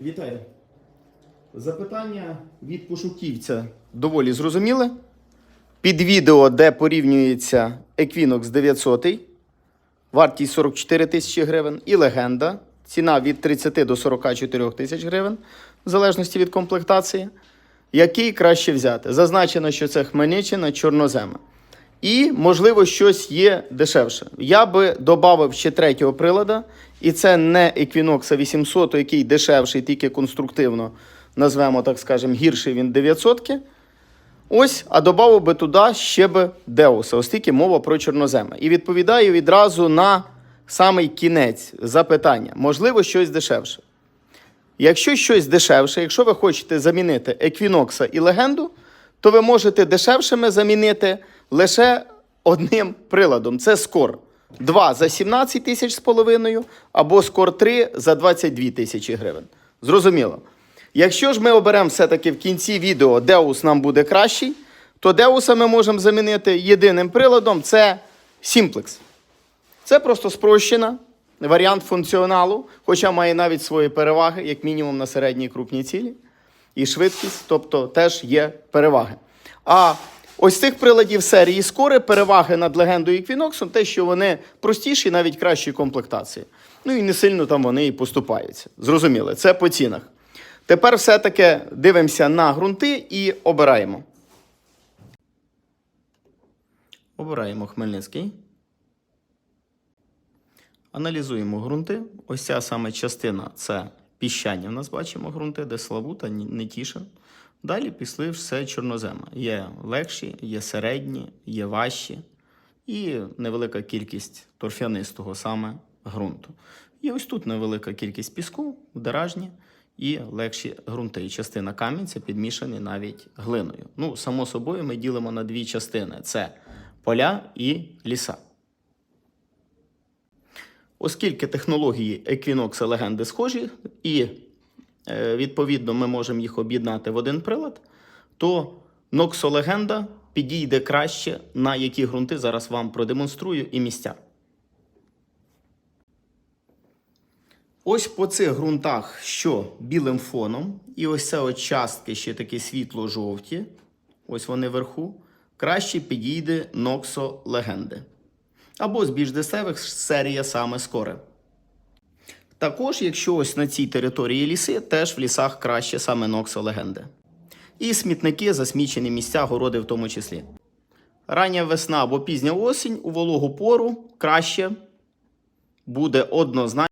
Вітаю. Запитання від пошуківця доволі зрозуміле. Під відео, де порівнюється Equinox 900, вартість 44 тисячі гривень, і легенда. Ціна від 30 до 44 тисяч гривень, в залежності від комплектації. Який краще взяти? Зазначено, що це Хмельниччина, Чорнозема. І, можливо, щось є дешевше. Я би додав ще третього прилада, і це не Equinox 800, який дешевший, тільки конструктивно, назвемо, так скажемо, гірший він 900. Ось, а додав би туди ще би Деуса, оскільки мова про чорноземи. І відповідаю відразу на самий кінець запитання. Можливо, щось дешевше. Якщо щось дешевше, якщо ви хочете замінити Еквінокса і легенду, то ви можете дешевшими замінити лише одним приладом. Це скор. 2 за 17 тисяч з половиною, або скор 3 за 22 тисячі гривень. Зрозуміло. Якщо ж ми оберемо все-таки в кінці відео, Деус нам буде кращий, то Деуса ми можемо замінити єдиним приладом це Simplex. Це просто спрощена варіант функціоналу, хоча має навіть свої переваги, як мінімум на середній крупній цілі. І швидкість, тобто теж є переваги. А ось цих приладів серії скори переваги над легендою Equinox, те, що вони простіші, навіть кращі комплектації. Ну і не сильно там вони і поступаються. Зрозуміли, це по цінах. Тепер все-таки дивимося на ґрунти і обираємо. Обираємо Хмельницький. Аналізуємо ґрунти. Ось ця саме частина це піщані. У нас бачимо ґрунти, де Славута, Ні- Нетішин. Далі пішли все чорнозема. Є легші, є середні, є важчі і невелика кількість торфянистого саме ґрунту. І ось тут невелика кількість піску, деражні і легші ґрунти. І частина камінця підмішані навіть глиною. Ну, само собою, ми ділимо на дві частини: це поля і ліса. Оскільки технології Equinox легенди схожі, і відповідно ми можемо їх об'єднати в один прилад, то Noxo легенда підійде краще на які ґрунти зараз вам продемонструю і місця. Ось по цих ґрунтах, що білим фоном, і ось це от частки ще такі світло-жовті, ось вони вверху, краще підійде Noxo легенди або з більш дешевих серія саме скоре. Також, якщо ось на цій території ліси, теж в лісах краще саме Ноксо легенди. І смітники, засмічені місця, городи в тому числі. Рання весна або пізня осінь у вологу пору краще буде однозначно.